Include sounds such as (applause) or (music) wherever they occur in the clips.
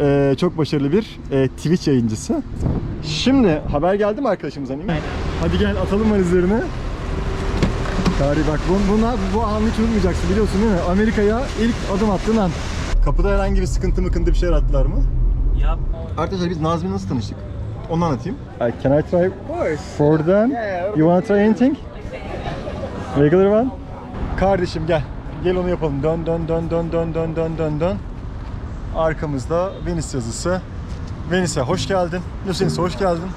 Ee, çok başarılı bir e, Twitch yayıncısı. Şimdi haber geldi mi arkadaşımızdan? Aynen. Hadi gel atalım valizlerini. Tarih bak bu, buna, bu anı hiç unutmayacaksın biliyorsun değil mi? Amerika'ya ilk adım attığın an. Kapıda herhangi bir sıkıntı mıkıntı bir şey attılar mı? Yap. Arkadaşlar biz Nazmi'yle nasıl tanıştık? Onu anlatayım. Uh, can I try for them? You wanna try anything? Regular one? Kardeşim gel. Gel onu yapalım. Dön dön dön dön dön dön dön dön dön. Arkamızda Venice yazısı. Venice hoş geldin. Angeles'e hoş geldin.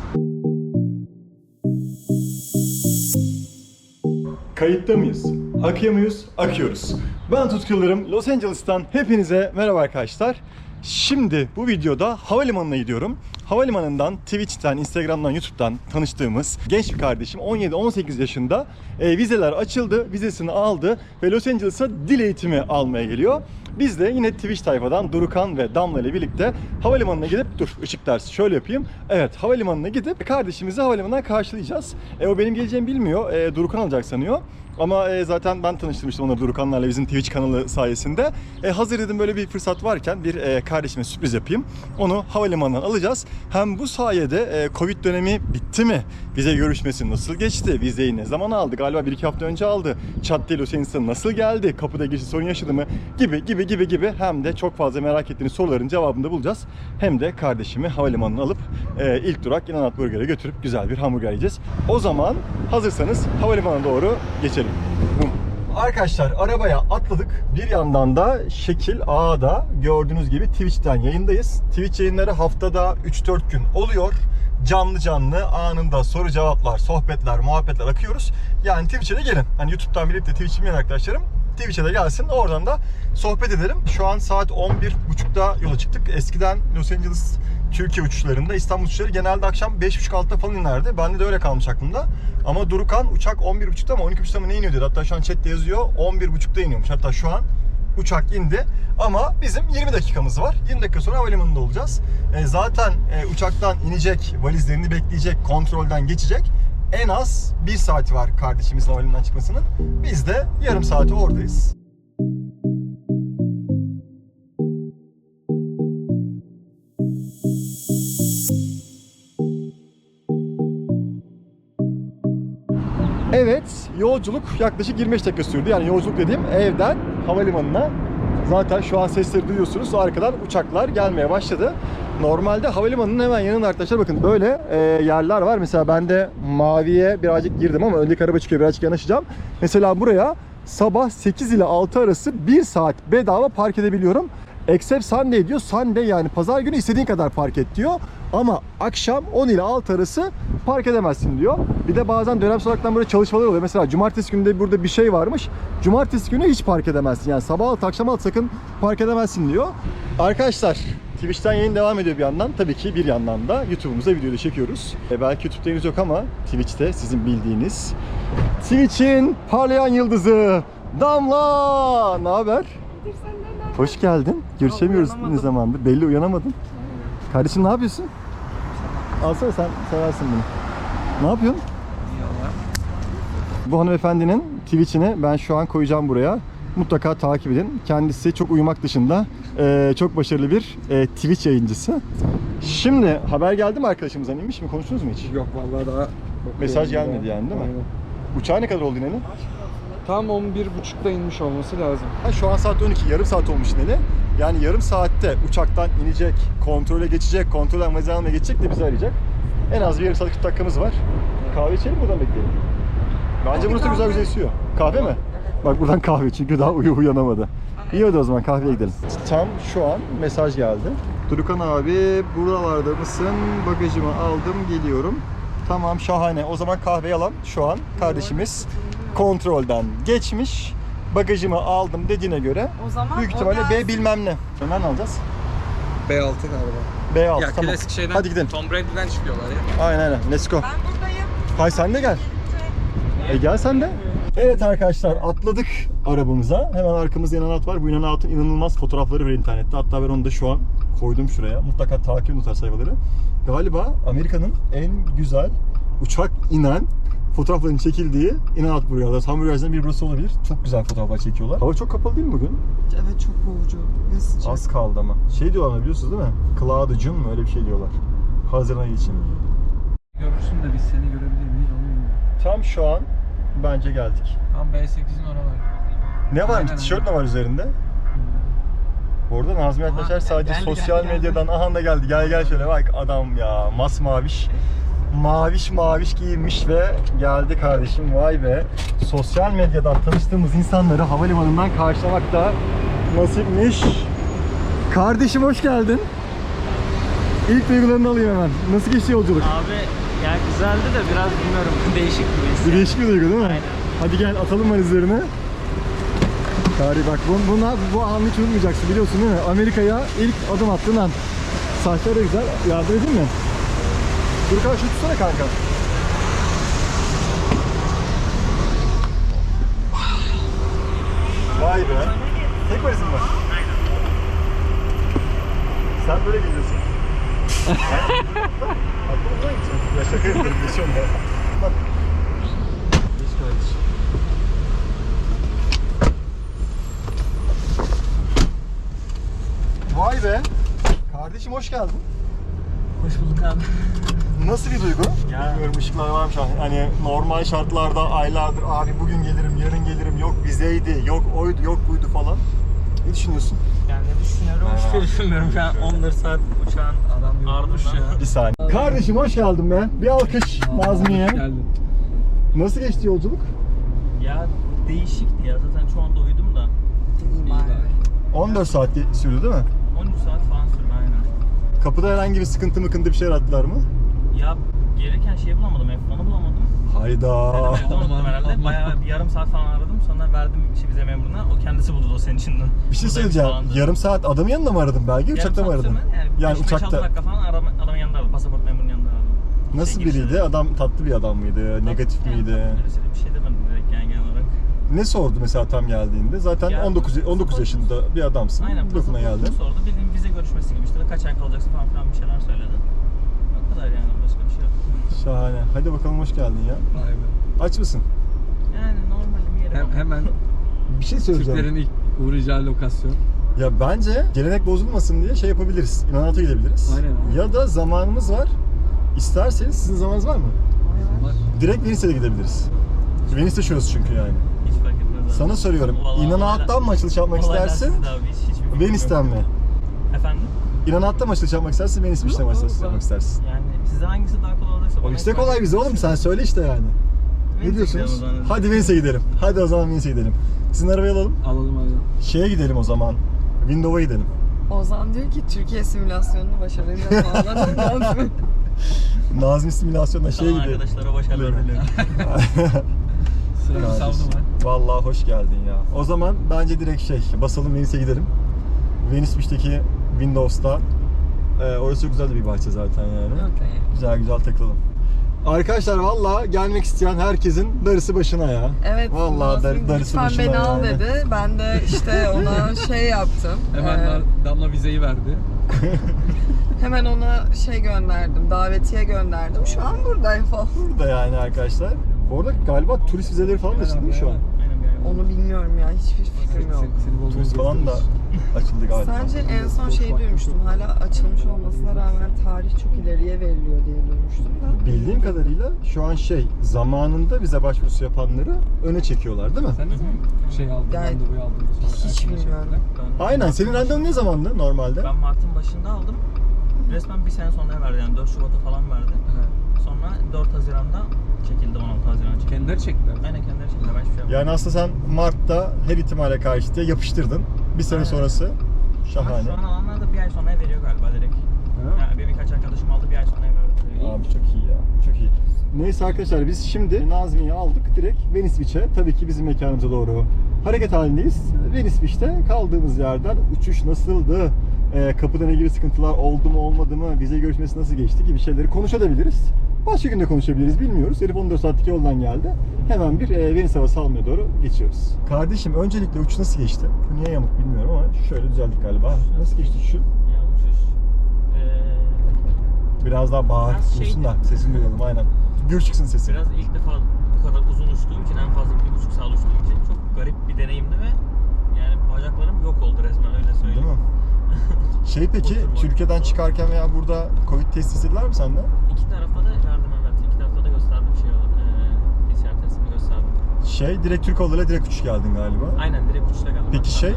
Kayıtta mıyız? Akıyor muyuz? Akıyoruz. Ben Tutku. Los Angeles'tan hepinize merhaba arkadaşlar. Şimdi bu videoda havalimanına gidiyorum. Havalimanından, Twitch'ten, Instagram'dan, YouTube'dan tanıştığımız genç bir kardeşim 17-18 yaşında e, vizeler açıldı, vizesini aldı ve Los Angeles'a dil eğitimi almaya geliyor. Biz de yine Twitch tayfadan Durukan ve Damla ile birlikte havalimanına gidip dur ışık dersi şöyle yapayım. Evet havalimanına gidip kardeşimizi havalimanından karşılayacağız. E, o benim geleceğimi bilmiyor. E, Durukan alacak sanıyor. Ama e, zaten ben tanıştırmıştım onları Durukanlarla bizim Twitch kanalı sayesinde. E, hazır dedim böyle bir fırsat varken bir e, kardeşime sürpriz yapayım. Onu havalimanından alacağız. Hem bu sayede e, Covid dönemi bitti mi? Vize görüşmesi nasıl geçti? Vizeyi ne zaman aldı? Galiba bir iki hafta önce aldı. Çat değil Angeles'a nasıl geldi? Kapıda girişi sorun yaşadı mı? Gibi gibi gibi gibi hem de çok fazla merak ettiğiniz soruların cevabını da bulacağız. Hem de kardeşimi havalimanına alıp e, ilk durak İnanat Burger'e götürüp güzel bir hamburger yiyeceğiz. O zaman hazırsanız havalimanına doğru geçelim. Arkadaşlar arabaya atladık. Bir yandan da Şekil A'da gördüğünüz gibi Twitch'ten yayındayız. Twitch yayınları haftada 3-4 gün oluyor. Canlı canlı anında soru cevaplar, sohbetler, muhabbetler akıyoruz. Yani Twitch'e de gelin. Hani YouTube'dan bilip de bilmeyen arkadaşlarım Twitch'e de gelsin. Oradan da sohbet edelim. Şu an saat 11.30'da yola çıktık. Eskiden Los Angeles Türkiye uçuşlarında İstanbul uçuşları genelde akşam 5.30-6'da falan inerdi. Bende de öyle kalmış aklımda. Ama Durukan uçak 11.30'da mı 12.30'da mı ne iniyor dedi. Hatta şu an chatte yazıyor 11.30'da iniyormuş. Hatta şu an uçak indi. Ama bizim 20 dakikamız var. 20 dakika sonra havalimanında olacağız. E, zaten e, uçaktan inecek, valizlerini bekleyecek, kontrolden geçecek. En az 1 saati var kardeşimizin havalimanından çıkmasının. Biz de yarım saati oradayız. Evet, yolculuk yaklaşık 25 dakika sürdü. Yani yolculuk dediğim evden havalimanına. Zaten şu an sesleri duyuyorsunuz. Arkadan uçaklar gelmeye başladı. Normalde havalimanının hemen yanında arkadaşlar bakın böyle e, yerler var. Mesela ben de maviye birazcık girdim ama öndeki araba çıkıyor. Birazcık yanaşacağım. Mesela buraya sabah 8 ile 6 arası 1 saat bedava park edebiliyorum. Except Sunday diyor. Sunday yani pazar günü istediğin kadar park et diyor. Ama akşam 10 ile 6 arası park edemezsin diyor. Bir de bazen dönem olaraktan böyle çalışmalar oluyor. Mesela cumartesi günü de burada bir şey varmış. Cumartesi günü hiç park edemezsin. Yani sabah 6 akşam 6 sakın park edemezsin diyor. Arkadaşlar Twitch'ten yayın devam ediyor bir yandan. Tabii ki bir yandan da YouTube'umuza videoda çekiyoruz. E belki YouTube'da henüz yok ama Twitch'te sizin bildiğiniz Twitch'in parlayan yıldızı Damla. Ne haber? Hoş geldin. Görüşemiyoruz ne zamandır. Belli uyanamadın. Kardeşim ne yapıyorsun? Alsana sen seversin bunu. Ne yapıyorsun? Bu hanımefendinin Twitch'ini ben şu an koyacağım buraya. Mutlaka takip edin. Kendisi çok uyumak dışında e, çok başarılı bir e, Twitch yayıncısı. Şimdi haber geldi mi arkadaşımızdan inmiş mi? Konuştunuz mu hiç? Yok vallahi daha Mesaj gelmedi yani değil mi? Aynen. Uçağa ne kadar oldu ineli? Tam 11.30'da inmiş olması lazım. Ha, Şu an saat 12, yarım saat olmuş ineli. Yani yarım saatte uçaktan inecek, kontrole geçecek, kontrolden valizi almaya geçecek de bizi arayacak. En az bir yarım saat 40 dakikamız var. Kahve içelim buradan bekleyelim. Bence burası da güzel güzel esiyor. Kahve mi? Bak buradan kahve çünkü daha uyu uyanamadı. İyi hadi o zaman kahveye gidelim. Tam şu an mesaj geldi. Durukan abi buralarda mısın? Bagajımı aldım geliyorum. Tamam şahane. O zaman kahveyi alan şu an kardeşimiz kontrolden geçmiş. Bagajımı aldım dediğine göre O zaman büyük o ihtimalle B bilmem ne. Nereden alacağız? B6 galiba. B6 Ya tamam. klasik şeyden Hadi gidelim. Tom Brady'den çıkıyorlar ya. Aynen aynen. Let's go. Ben buradayım. Hay sen de gel. E gel sen de. Evet arkadaşlar atladık arabamıza. Hemen arkamızda yanan at var. Bu yanan atın inanılmaz fotoğrafları var internette. Hatta ben onu da şu an koydum şuraya. Mutlaka takip edin o tarz sayfaları. Galiba Amerika'nın en güzel uçak inen fotoğrafların çekildiği İnanat Burger'da. Hamburger'den bir burası olabilir. Çok güzel fotoğraflar çekiyorlar. Hava çok kapalı değil mi bugün? Evet çok boğucu ve sıcak. Az kaldı ama. Şey diyorlar biliyorsunuz değil mi? Cloud June mu öyle bir şey diyorlar. Haziran ayı için. Görürsün de biz seni görebilir miyiz onu bilmiyorum. Tam şu an bence geldik. Tam B8'in oralar. Ne varmış? Aynen, Tişört ne var üzerinde? Orada Nazmi Aha, sadece geldi, sosyal geldi, medyadan aha da geldi. Gel gel şöyle bak adam ya masmaviş. Maviş maviş giyinmiş ve geldi kardeşim vay be. Sosyal medyadan tanıştığımız insanları havalimanından karşılamak da nasipmiş. Kardeşim hoş geldin. İlk duygularını alayım hemen. Nasıl geçti yolculuk? Abi ya güzeldi de biraz bilmiyorum (laughs) değişik bir his. Bir değişik bir duygu değil mi? Aynen. Hadi gel atalım valizlerini. Tarih bak bu, buna, bu anı hiç unutmayacaksın biliyorsun değil mi? Amerika'ya ilk adım attığın an. Saçlar da güzel. Yardım edeyim mi? Dur kanka şu tutsana kanka. Vay be. Tek valizin var. Sen böyle geliyorsun. Aklımdan gideceğim. Ya şaka yapıyorum. Geçiyorum ya. Bak. Geç kardeşim. Vay be. Kardeşim hoş geldin. Hoş bulduk abi. Nasıl bir duygu? Ya. Bilmiyorum ışıklar varmış hani, hani normal şartlarda aylardır abi bugün gelirim yarın gelirim yok vizeydi yok oydu yok buydu falan. Ne düşünüyorsun? Yani ne düşünüyorum hiçbir şey düşünmüyorum an 14 saat uçağın Adam Armış ya. Bir saniye. Kardeşim hoş geldin be. Bir alkış Nazmiye. Geldin. Nasıl geçti yolculuk? Ya değişikti ya zaten şu anda uyudum da İyi bari. 14 saat sürdü değil mi? 13 saat falan. Kapıda herhangi bir sıkıntı mıkıntı bir şey arattılar mı? Ya gelirken şey bulamadım F1'ı bulamadım. Hayda. Evde unuttum herhalde. Bayağı bir yarım saat falan aradım. Sonra verdim işi bize memuruna. O kendisi buldu o senin içinden. Bir şey söyleyeceğim. Yarım saat adamın yanında mı aradın belki? Uçakta mı aradın? Yani, Yani beş- uçakta. dakika falan adam, adamın yanında aradım. Pasaport memurunun yanında aradım. Nasıl Şey, biriydi? Adam tatlı bir adam mıydı? Negatif Yani miydi? Öylesine bir şey demedim direkt yani genel. Ne sordu mesela tam geldiğinde? Zaten Ya, 19 19 pasaport- yaşında bir adamsın. Aynen Dokuna geldin. sordu. Bildiğin vize görüşmesi gibi işte kaç ay kalacaksın falan filan bir şeyler söyledi. O kadar yani başka bir şey yok. Şahane. Hadi bakalım hoş geldin ya. Vay be. Aç mısın? Yani normal bir yere Hem, hemen Bir şey söyleyeceğim. Türklerin ilk uğrayacağı lokasyon. Ya bence gelenek bozulmasın diye şey yapabiliriz. İnanata gidebiliriz. Aynen abi. Ya da zamanımız var. İsterseniz sizin zamanınız var mı? Var. Direkt Venice'e de gidebiliriz. Venice şurası çünkü yani. Hiç fark etmez abi. Sana soruyorum. İnanat'tan mı açılış yapmak istersin? Venice'den mi? Efendim? İnanat'tan mı açılış yapmak istersin? Venice Beach'ten mi açılış yapmak istersin? Yani size hangisi daha kolay olursa bana işte kolay bize oğlum sen söyle işte yani. Ne diyorsunuz? Hadi Venice'e gidelim. Hadi o zaman Venice'e gidelim. Sizin arabayı alalım. Alalım alalım. Şeye gidelim o zaman. Windows'a gidelim. Ozan diyor ki Türkiye simülasyonunu başarıyla bağladım. (laughs) Nazmi simülasyonda şeye Tamam gidelim. arkadaşlara başarılar dilerim. (laughs) Sıra bir savdım ben. Vallahi hoş geldin ya. O zaman bence direkt şey basalım Venice'e gidelim. Venice Beach'teki Windows'ta. Ee, orası çok güzel de bir bahçe zaten yani. Okey. Güzel güzel takılalım. Arkadaşlar vallahi gelmek isteyen herkesin darısı başına ya. Evet. Vallahi dar, darısı lütfen başına beni al yani. dedi. Ben de işte ona (laughs) şey yaptım. Hemen Ee, Damla vizeyi verdi. (laughs) hemen ona şey gönderdim. Davetiye gönderdim. Şu an buradayım falan. Burada yani arkadaşlar. Bu arada galiba turist vizeleri falan da açıldı mı şu an? Onu bilmiyorum ya. Hiçbir fikrim yok. Turist falan da açıldı galiba. Sadece en son şeyi duymuştum. Hala açılmış olmasına rağmen tarih çok ileriye veriliyor diye duymuştum da. Bildiğim kadarıyla şu an şey zamanında vize başvurusu yapanları öne çekiyorlar değil mi? Sen ne zaman şey aldın, Yani randevuyu aldın hiç bilmiyorum. Aynen. Senin randevun ne zamandı normalde? Ben Mart'ın başında aldım. Resmen bir sene sonra verdi yani 4 Şubat'a falan verdi. Sonra 4 Haziran'da çekildi 16 Haziran çekildi. Kendileri çektiler. Aynen kendileri çekildi ben hiçbir şey yapmadım. Yani aslında sen Mart'ta her ihtimale karşı diye yapıştırdın. Bir sene Aynen. sonrası Ama şahane. şu an alanlar da bir ay sonra veriyor galiba direkt. Ha. Yani bir birkaç arkadaşım aldı bir ay sonra verdi. Abi çok iyi ya. Çok iyi. Neyse arkadaşlar biz şimdi Nazmi'yi aldık direkt Venice Beach'e. Tabii ki bizim mekanımıza doğru hareket halindeyiz. Venice Beach'te kaldığımız yerden uçuş nasıldı? Ee, kapıda ne gibi sıkıntılar oldu mu olmadı mı? Vize görüşmesi nasıl geçti gibi şeyleri konuşabiliriz. Başka günde konuşabiliriz bilmiyoruz. Herif 14 saatlik yoldan geldi. Hemen bir e, Venice havası almaya doğru geçiyoruz. Kardeşim öncelikle uçuş nasıl geçti? Bu niye yamuk bilmiyorum ama şöyle düzeldik galiba. Nasıl geçti uçuşu? Ya uçuş. Eee Biraz daha bağır Biraz dursun şeydi. da sesini duyalım aynen. gür çıksın sesin. Biraz ilk defa bu kadar uzun uçtuğum için en fazla bir buçuk saat uçtuğum için çok garip bir deneyimdi ve yani bacaklarım yok oldu resmen öyle söyleyeyim. Değil mi? (laughs) Şey peki Oturma. Türkiye'den çıkarken veya burada Covid testi istediler mi senden? İki tarafta da verdim evet. İki tarafta da gösterdim şey oldu. Ee, PCR testimi gösterdim. Şey direkt Türk Hava direkt uçuş geldin galiba. Aynen direkt uçuşta geldim. Peki şey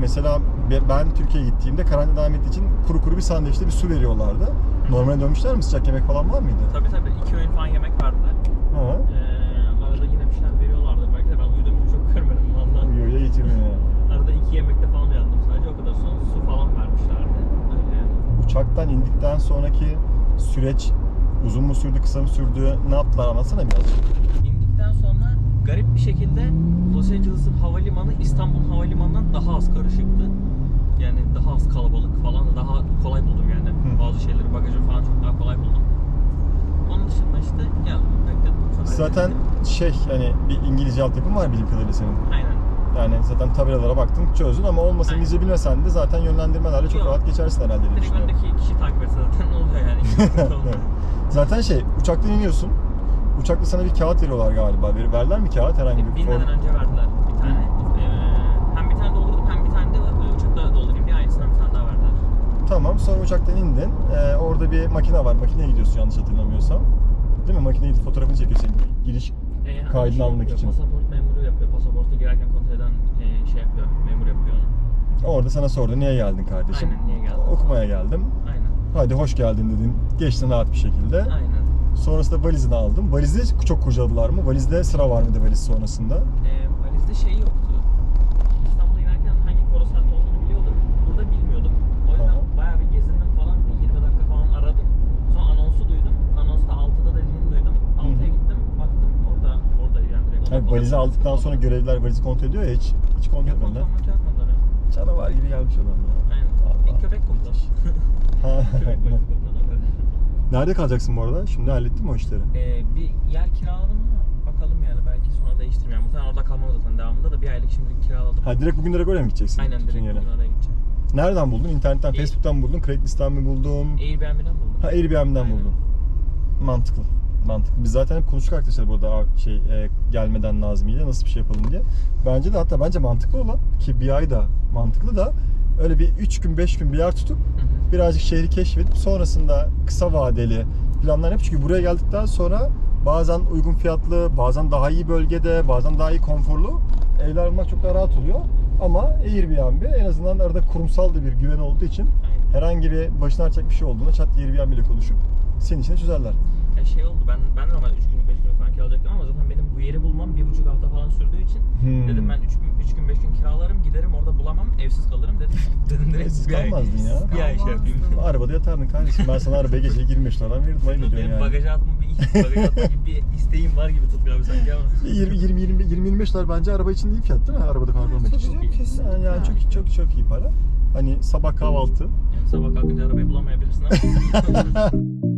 mesela be- ben Türkiye'ye gittiğimde karantina devam ettiği için kuru kuru bir sandviçte bir su veriyorlardı. Normale dönmüşler mi? Sıcak yemek falan var mıydı? Tabii tabii iki öğün falan yemek verdiler. Ha. Ee, arada yine bir şeyler veriyorlardı. Belki de ben uyuduğum için çok görmedim valla. Uyuyor ya yitirmiyor ya. Arada iki yemekte falan uyandım kadar. Sonra su falan vermişlerdi. Yani. Uçaktan indikten sonraki süreç uzun mu sürdü, kısa mı sürdü? Ne yaptılar anlatsana birazcık. İndikten sonra garip bir şekilde Los Angeles'ın havalimanı İstanbul havalimanından daha az karışıktı. Yani daha az kalabalık falan da daha kolay buldum yani. Hı. Bazı şeyleri bagajı falan çok daha kolay buldum. Onun dışında işte geldim bekledim. Zaten şey hani bir İngilizce altyapın var bildiğim kadarıyla senin. Aynen. Yani zaten tabelalara baktın çözdün ama olmasa Aynen. İngilizce bilmesen de zaten yönlendirmelerle çok Yok. rahat geçersin herhalde diye Direkt düşünüyorum. öndeki kişi takip etse zaten oluyor yani. (laughs) Evet. Zaten şey uçaktan iniyorsun. Uçakta sana bir kağıt veriyorlar galiba. Ver, verler mi kağıt herhangi bir Binmeden form? önce verdiler bir tane. Ee, hem bir tane doldurdum hem bir tane de e, uçakta doldurayım diye aynısından bir tane daha verdiler. Tamam sonra uçaktan indin. Ee, orada bir makine var. Makineye gidiyorsun yanlış hatırlamıyorsam. Değil mi? Makineyi fotoğrafını çekiyorsun. Giriş Ee, Kaydını şey almak için. Pasaport memuru yapıyor. Pasaportu girerken kontrol eden e, şey yapıyor. Memur yapıyor onu. Orada sana sordu niye geldin kardeşim? Aynen niye geldin? Okumaya geldim. Aynen. Hadi hoş geldin dedin. Geçtin rahat bir şekilde. Aynen. Sonrasında valizini aldım. Valizde çok kurcaladılar mı? Valizde sıra var mıydı valiz sonrasında? Ee, valizde şey yoktu. İstanbul'a inerken hangi koro saat olduğunu biliyordum. Burada bilmiyordum. O yüzden Aha. bayağı bir gezindim falan. Bir 20 dakika falan aradım. Sonra anonsu duydum. Anonsta 6'da dediğini duydum. 6'ya gittim. Baktım orada orada yani direkt. Orada- valizi aldıktan sonra görevliler valizi kontrol ediyor ya hiç. Hiç kontrol Yok etmediler. kontrol. Canavar gibi gelmiş adam ya. Aynen. Bir köpek. Ha. (laughs) köpek koktu. Nerede kalacaksın bu arada? Şimdi hallettin mi o işleri? Ee, bir yer kiraladım ama bakalım yani belki sonra değiştiririm. Yani muhtemelen orada kalmam zaten devamında da bir aylık şimdilik kiraladım. Ha direkt bugün direkt oraya mı gideceksin? Aynen direkt yere. bugün oraya gideceğim. Nereden buldun? İnternetten, İyi. Facebook'tan mı buldun? Craigslist'ten mi buldun? Airbnb'den buldum. Ha Airbnb'den Aynen. buldun. Mantıklı. Mantıklı. Biz zaten hep konuştuk arkadaşlar burada "Aa, şey e, gelmeden Nazmi ile nasıl bir şey yapalım diye. Bence de hatta bence mantıklı olan ki bir ay da mantıklı da öyle bir 3 gün 5 gün bir yer tutup birazcık şehri keşfedip sonrasında kısa vadeli planlar yap. Çünkü buraya geldikten sonra bazen uygun fiyatlı, bazen daha iyi bölgede, bazen daha iyi konforlu evler bulmak çok daha rahat oluyor. Ama Airbnb en azından arada kurumsal da bir güven olduğu için herhangi bir başına açacak bir şey olduğunda diye Airbnb ile konuşup senin için çözerler. Ya şey oldu ben ben de ama 3 günlük 5 günlük falan kiralayacaktım ama zaten benim bu yeri bulmam bir buçuk hafta falan sürdüğü için Hmm. dedim ben 3 gün 3 gün 5 gün kiralarım giderim orada bulamam evsiz kalırım dedim. (laughs) Dedim direkt Evsiz bir ay- kalmazdın ya. Bir ay şey yapayım. Arabada yatardın kardeşim. Ben sana arabaya gece 25 liradan verirdim. Ayıp Benim ediyorsun yani. bagaja atma bir (laughs) bagaja atma gibi bir isteğim var gibi Tutku abi sanki ama. 20 20 20 20 25 dolar bence araba için iyi fiyat değil mi? Arabada konaklamak Tabii için. canım, kesinlikle. Yani, yani çok çok çok iyi para. Hani sabah kahvaltı. Yani sabah kalkınca arabayı bulamayabilirsin ama. (laughs)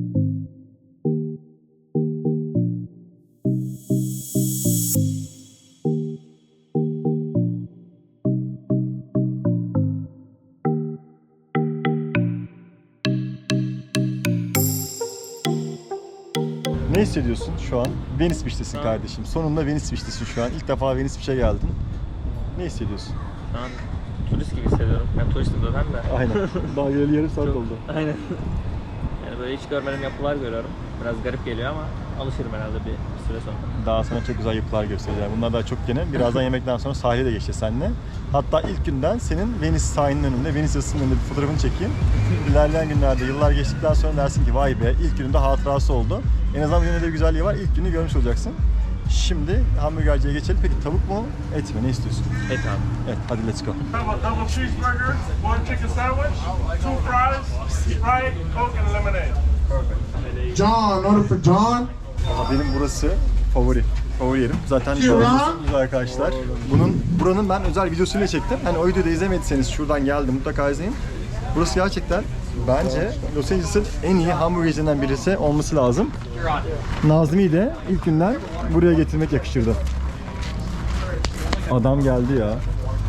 hissediyorsun şu an? Venice Beach'tesin Ha. kardeşim. Sonunda Venice Beach'tesin şu an. İlk defa Venice Beach'e geldin. Ne hissediyorsun? Şu an turist gibi hissediyorum. Ben turistim zaten de. Aynen. (laughs) Daha geleli yarım saat Çok- oldu. Aynen. Yani böyle hiç görmediğim yapılar görüyorum. Biraz garip geliyor ama alışırım herhalde bir süre sonra. Daha sana çok güzel yapılar göstereceğim. Bunlar daha çok yeni. Birazdan yemekten sonra sahile de geçeceğiz seninle. Hatta ilk günden senin Venice sahilinin önünde, Venice Yası'nın önünde bir fotoğrafını çekeyim. İlerleyen günlerde, yıllar geçtikten sonra dersin ki vay be ilk gününde hatırası oldu. En azından yine de bir güzelliği var. İlk günü görmüş olacaksın. Şimdi hamburgerciye geçelim. Peki tavuk mu, et mi? Ne istiyorsun? Evet abi. Evet, hadi let's go. Double cheeseburger, one chicken sandwich, two fries, Sprite, Coke, and lemonade. John, order for John. Aha, benim burası favori. Favori yerim. Zaten görüyorsunuz arkadaşlar. Bunun buranın ben özel videosunu çektim. Hani o videoyu da izlemediyseniz şuradan geldim mutlaka izleyin. Burası gerçekten bence Los Angeles'ın en iyi hamburgercilerinden birisi olması lazım. Nazmi'yi de ilk günden buraya getirmek yakışırdı. Adam geldi ya.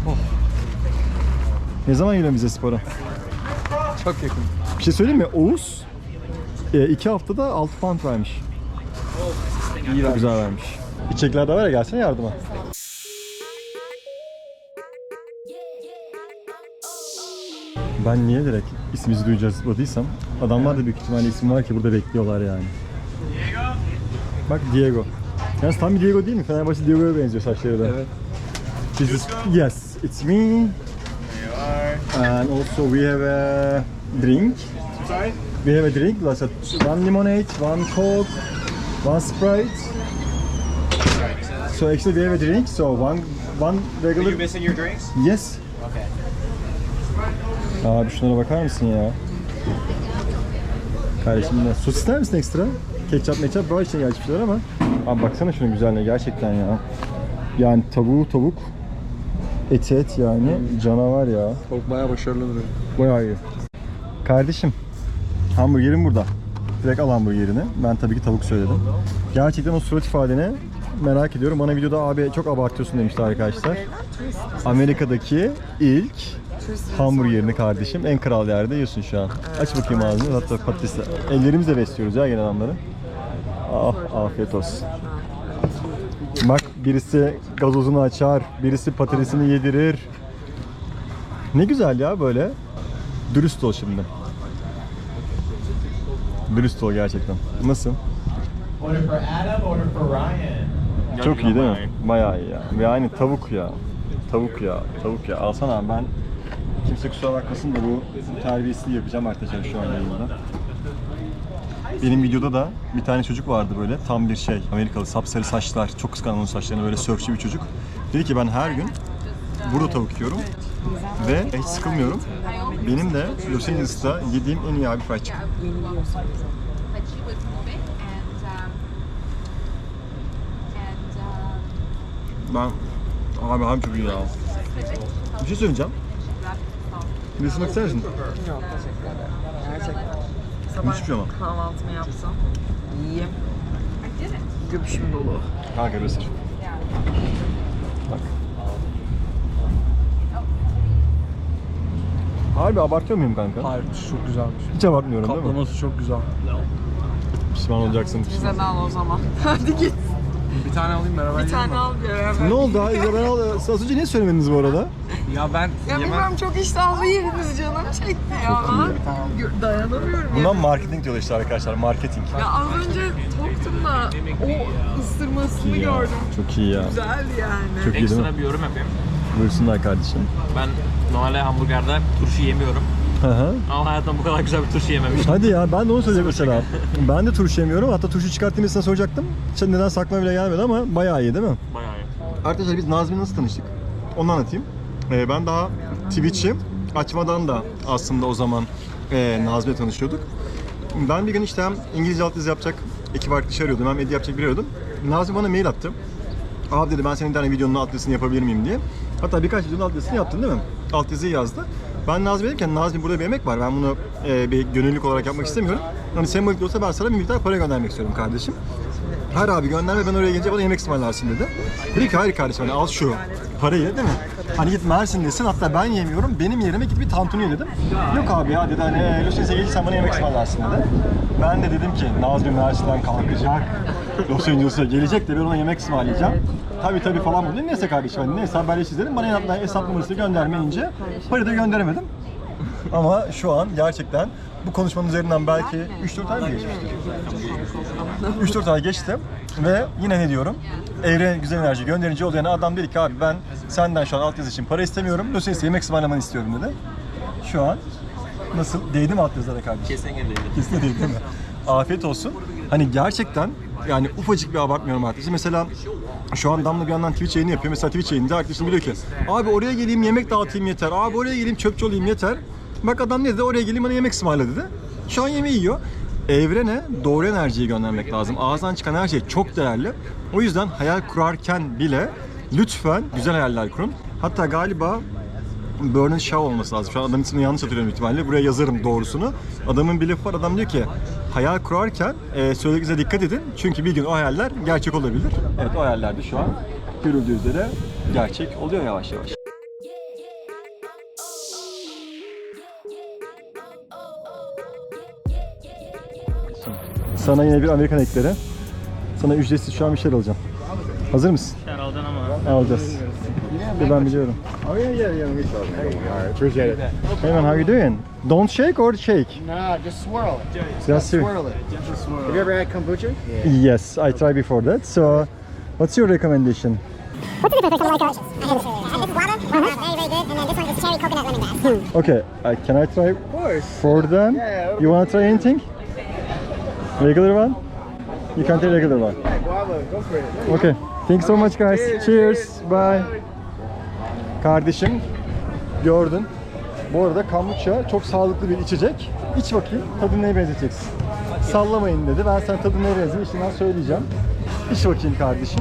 Oh. Ne zaman geliyor bize spora? Çok yakın. Bir şey söyleyeyim mi? Oğuz e, iki haftada 6 pound vermiş. İyi de güzel vermiş. İçecekler de var ya gelsene yardıma. Ben niye direkt ismimizi duyacağız zıpladıysam adamlar da büyük ihtimalle isim var ki burada bekliyorlar yani. Bak Diego. Yalnız tam bir Diego değil mi? Fenerbahçe Diego'ya benziyor saçları da. Evet. This is, yes, it's me. And also we have a drink. Sorry? We have a drink, like a, one lemonade, one coke, one sprite. So actually we have a drink, so one one regular. missing your drinks? Yes. Abi şunlara bakar mısın ya? Kardeşim ne? Sos ister misin ekstra? Ketçap meçap var içine geçmişler ama. Abi baksana şunun güzelliğine gerçekten ya. Yani tavuğu tavuk, eti et yani canavar ya. Tavuk bayağı başarılı duruyor. Bayağı iyi. Kardeşim, hamburgerim burada. Direkt al hamburgerini. Ben tabii ki tavuk söyledim. Gerçekten o surat ifadeni merak ediyorum. Bana videoda abi çok abartıyorsun demişti arkadaşlar. Amerika'daki ilk hamburgerini kardeşim en kral yerde yiyorsun şu an. Aç bakayım ağzını. Hatta patatesle. Ellerimizle besliyoruz ya gelen adamları. Ah afiyet olsun. Bak birisi gazozunu açar, birisi patatesini yedirir. Ne güzel ya böyle. Dürüst ol şimdi. Dürüst ol gerçekten. Nasıl? Order for Adam, order for Ryan. Çok iyi değil mi? Bayağı iyi ya. Ve aynı tavuk ya. Tavuk ya. Tavuk ya. Alsana abi ben kimse kusura bakmasın da bu terbiyesizliği yapacağım arkadaşlar şu an yayında. Benim videoda da bir tane çocuk vardı böyle tam bir şey Amerikalı sapsarı saçlar çok kıskandım onun saçlarını böyle sörfçü bir çocuk. Dedi ki ben her gün burada tavuk yiyorum ve hiç sıkılmıyorum. Benim de Los Angeles'ta yediğim en iyi abi fried chicken. Ben abi abi çok iyi ya. Bir şey söyleyeceğim. Bir ısırmak ister misin? Yok teşekkür ederim. Gerçekten. Hiçbir şey ama. Kahvaltımı yapsam. Yiyeyim. Göbüşüm dolu. Kanka bir ısır. Bak. Harbi abartıyor muyum kanka? Hayır çok güzelmiş. Hiç abartmıyorum değil mi? Kaplaması çok güzel. Pişman olacaksın. pişman. Bize de al o zaman. (laughs) Hadi git. Bir tane alayım beraber Bir yiyelim tane mi? al beraber. Ne oldu ha? İzle ben al. (laughs) Az önce niye söylemediniz bu arada? Ya ben Ya yemem. bilmem çok iştahlı yeriniz canım çekti ya. Gö- Dayanamıyorum ya. Bundan marketing diyorlar işte arkadaşlar. Marketing. Ya az önce toktum da o ısırmasını gördüm. Çok iyi ya. Güzel yani. Çok iyi değil mi? Ekstra bir yorum yapayım. Buyursunlar kardeşim. Ben normalde hamburgerde turşu yemiyorum. Hı hı. Ama hayatımda bu kadar güzel bir turşu yememiştim. Hadi ya ben de onu söyleyecek mesela. Ben de turşu yemiyorum. Hatta turşu çıkarttığım sana soracaktım. Sen neden sakma bile gelmedi ama bayağı iyi değil mi? Bayağı iyi. Arkadaşlar biz Nazmi'yle nasıl tanıştık? Onu anlatayım. Ee, ben daha Twitch'i açmadan da aslında o zaman e, Nazmi'yle tanışıyorduk. Ben bir gün işte hem İngilizce alt yazı yapacak ekip arkadaşı arıyordum, hem medya yapacak biri arıyordum. Nazmi bana mail attı. Abi dedi ben senin bir tane videonun alt yazısını yapabilir miyim diye. Hatta birkaç videonun alt yazısını yaptın değil mi? Alt yazıyı yazdı. Ben Nazmi dedim ki Nazmi burada bir emek var. Ben bunu e, bir gönüllülük olarak yapmak istemiyorum. Hani sembolik de olsa ben sana bir miktar para göndermek istiyorum kardeşim. Hayır abi gönderme ben oraya gelince bana yemek ısmarlarsın dedi. Dedi ki hayır kardeşim hani al şu parayı değil mi? Hani git Mersin desin hatta ben yemiyorum benim yerime git bir tantuni dedim. Yok abi ya dedi hani "E, Angeles'e gelirsen bana yemek ısmarlarsın dedi. Ben de dedim ki Nazmi Mersin'den kalkacak. Los Angeles'a gelecek de ben ona yemek ısmarlayacağım. Tabii tabii falan bunu. Neyse kardeşim hani neyse haberleşiriz dedim. Bana hesap, hesap numarası göndermeyince parayı da gönderemedim. Ama şu an gerçekten bu konuşmanın üzerinden belki 3-4 ay mı geçmiştir? 3-4 ay geçti ve yine ne diyorum? Evren güzel enerji gönderince. Yani adam dedi ki abi ben senden şu an altyazı için para istemiyorum. Los Angeles'e yemek ısmarlamanı istiyorum dedi. Şu an nasıl? Değdi mi altyazılara kardeşim? Kesinlikle değil. Kesinlikle değil değil mi? Afiyet olsun. Hani gerçekten yani ufacık bir abartmıyorum artık. Mesela şu an Damla bir yandan Twitch yayını yapıyor. Mesela Twitch yayında arkadaşım diyor ki abi oraya geleyim yemek dağıtayım yeter. Abi oraya geleyim çöpçü olayım yeter. Bak adam ne dedi oraya geleyim bana yemek ısmarla dedi. Şu an yemeği yiyor. Evrene doğru enerjiyi göndermek lazım. Ağızdan çıkan her şey çok değerli. O yüzden hayal kurarken bile lütfen güzel hayaller kurun. Hatta galiba Vernon Shaw olması lazım. Şu an adamın ismini yanlış hatırlıyorum ihtimalle. Buraya yazarım doğrusunu. Adamın bir lafı var. Adam diyor ki hayal kurarken e, söylediklerinize dikkat edin. Çünkü bir gün o hayaller gerçek olabilir. Evet o hayaller de şu an görüldüğü üzere gerçek oluyor yavaş yavaş. Sana yine bir Amerikan ekleri. Sana ücretsiz şu an bir şeyler alacağım. Hazır mısın? Şeyler alacaksın ama. Alacağız. Bir ben biliyorum. Oh yeah, yeah, yeah. We talk. All right, appreciate it. Hey man, how you doing? Don't shake or shake? Nah, just swirl. Just Swirl it. Just swirl. It have you ever had kombucha? Yes, I tried before that. So, what's your recommendation? Okay, uh, can I try? Of course. For them? Yeah, You want to try anything? Regular one? You can't take regular one. Guava, go for it. Okay. Thanks so much guys. Cheers. Bye. Kardeşim gördün. Bu arada kombucha çok sağlıklı bir içecek. İç bakayım. Tadını neye benzeteceksin? Sallamayın dedi. Ben sana tadını neye benzeyeyim içinden söyleyeceğim. İç bakayım kardeşim.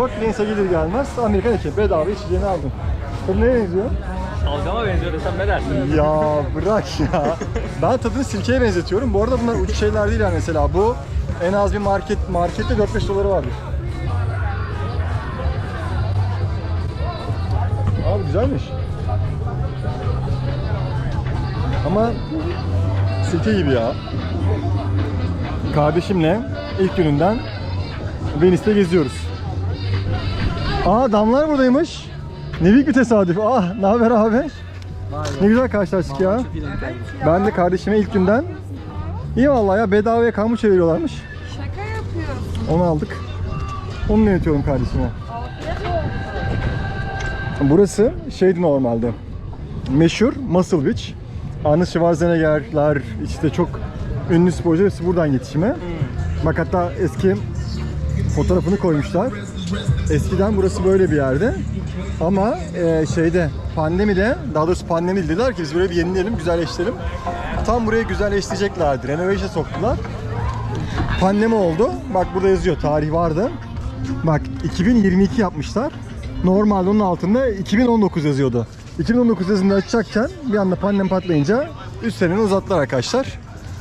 Bak Lens'e gelir gelmez Amerikan eki bedava içeceğini aldın. Tadı neye benziyor? Şalgama benziyor desem ne dersin? Ya bırak ya. Ben tadını sirkeye benzetiyorum. Bu arada bunlar uç şeyler değil yani mesela. Bu en az bir market markette 4-5 doları vardır. Güzelmiş. Ama sirke gibi ya. Kardeşimle ilk gününden Venice'te geziyoruz. Aa damlar buradaymış. Ne büyük bir tesadüf. Ah ne haber abi? Ne güzel karşılaştık ya. Ben de kardeşime ilk günden iyi vallahi ya bedavaya kamu çeviriyorlarmış. Şaka yapıyorsun. Onu aldık. Onu yönetiyorum kardeşime. Burası şeydi normalde. Meşhur Muscle Beach. Arnold Schwarzenegger'lar işte çok ünlü sporcular hepsi buradan yetişme. Bak hatta eski fotoğrafını koymuşlar. Eskiden burası böyle bir yerde. Ama e, şeyde pandemide daha doğrusu pandemi dediler ki biz burayı bir yenileyelim, güzelleştirelim. Tam burayı güzelleştireceklerdi. Renovation soktular. Pandemi oldu. Bak burada yazıyor. Tarih vardı. Bak 2022 yapmışlar. Normalde onun altında 2019 yazıyordu. 2019 yazında açacakken bir anda pandemi patlayınca 3 seneni uzattılar arkadaşlar.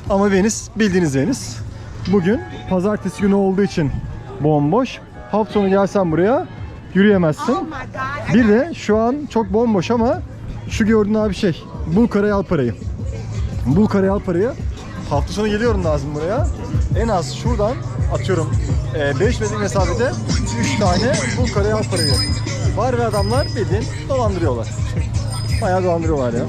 Ama Venice bildiğiniz Venice. Bugün pazartesi günü olduğu için bomboş. Hafta sonu gelsen buraya yürüyemezsin. Bir de şu an çok bomboş ama şu gördüğün abi şey. Bul karayı al parayı. Bul karayı al parayı. Hafta sonu geliyorum lazım buraya. En az şuradan atıyorum 5 metre mesafede 3 tane bul karayı al parayı. Var ve adamlar bildiğin dolandırıyorlar. Bayağı dolandırıyorlar ya.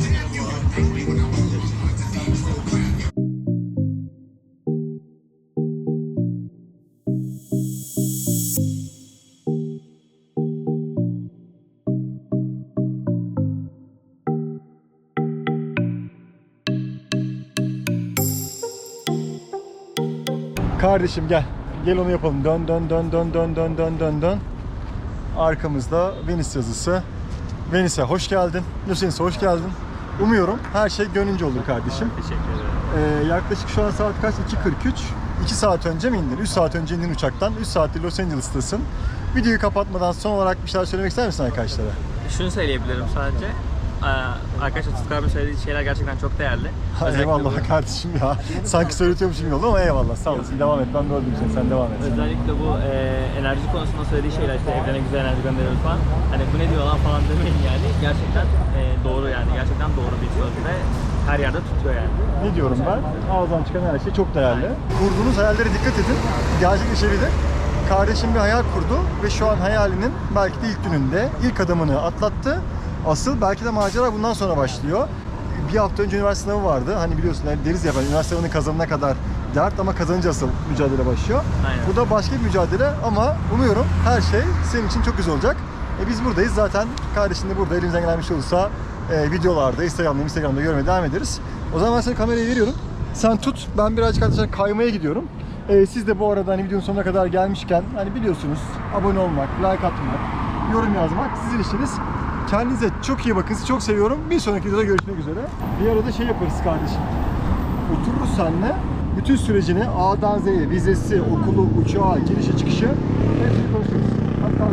Kardeşim gel. Gel onu yapalım. Dön dön dön dön dön dön dön dön dön. Arkamızda Venice yazısı. Venice'e hoş geldin. Lucense hoş geldin. Umuyorum her şey gönlünce olur kardeşim. Teşekkür ederim. Ee, yaklaşık şu an saat kaç? 2.43. 2 saat önce mi indin? 3 saat önce indin uçaktan. 3 saattir Los Angeles'tasın. Videoyu kapatmadan son olarak bir şeyler söylemek ister misin arkadaşlara? Şunu söyleyebilirim sadece. Ee, Arkadaşlar Tutku abi söylediği şeyler gerçekten çok değerli. Ha, Özellikle eyvallah bu- kardeşim ya. Sanki söyletiyormuşum gibi oldu ama eyvallah. Sağ olasın. Devam et. Ben böldüm seni. Sen devam et. Özellikle bu e, enerji konusunda söylediği şeyler işte evrene güzel enerji gönderiyoruz falan. Hani bu ne diyor lan falan demeyin yani. Gerçekten e, doğru yani. Gerçekten doğru bir söz ve her yerde tutuyor yani. Ne diyorum ben? Ağızdan çıkan her şey çok değerli. Kurduğunuz hayallere dikkat edin. Gerçekleşebilir. Kardeşim bir hayal kurdu ve şu an hayalinin belki de ilk gününde ilk adımını atlattı. Asıl belki de macera bundan sonra başlıyor. Bir hafta önce üniversite sınavı vardı. Hani biliyorsun hani deriz ya ben üniversite sınavını kazanana kadar dert ama kazanınca asıl mücadele başlıyor. Aynen. Bu da başka bir mücadele ama umuyorum her şey senin için çok güzel olacak. E biz buradayız zaten kardeşin de burada elimizden gelen bir şey olursa e, videolarda, Instagram'da, Instagram'da görmeye devam ederiz. O zaman ben sana kamerayı veriyorum. Sen tut, ben birazcık arkadaşlar kaymaya gidiyorum. E, siz de bu arada hani videonun sonuna kadar gelmişken hani biliyorsunuz abone olmak, like atmak, yorum yazmak sizin işiniz. Kendinize çok iyi bakın, sizi çok seviyorum. Bir sonraki videoda görüşmek üzere. Bir arada şey yaparız kardeşim. Otururuz seninle. Bütün sürecini A'dan Z'ye, vizesi, okulu, uçağı, girişi, çıkışı hepsini konuşuruz. Hatta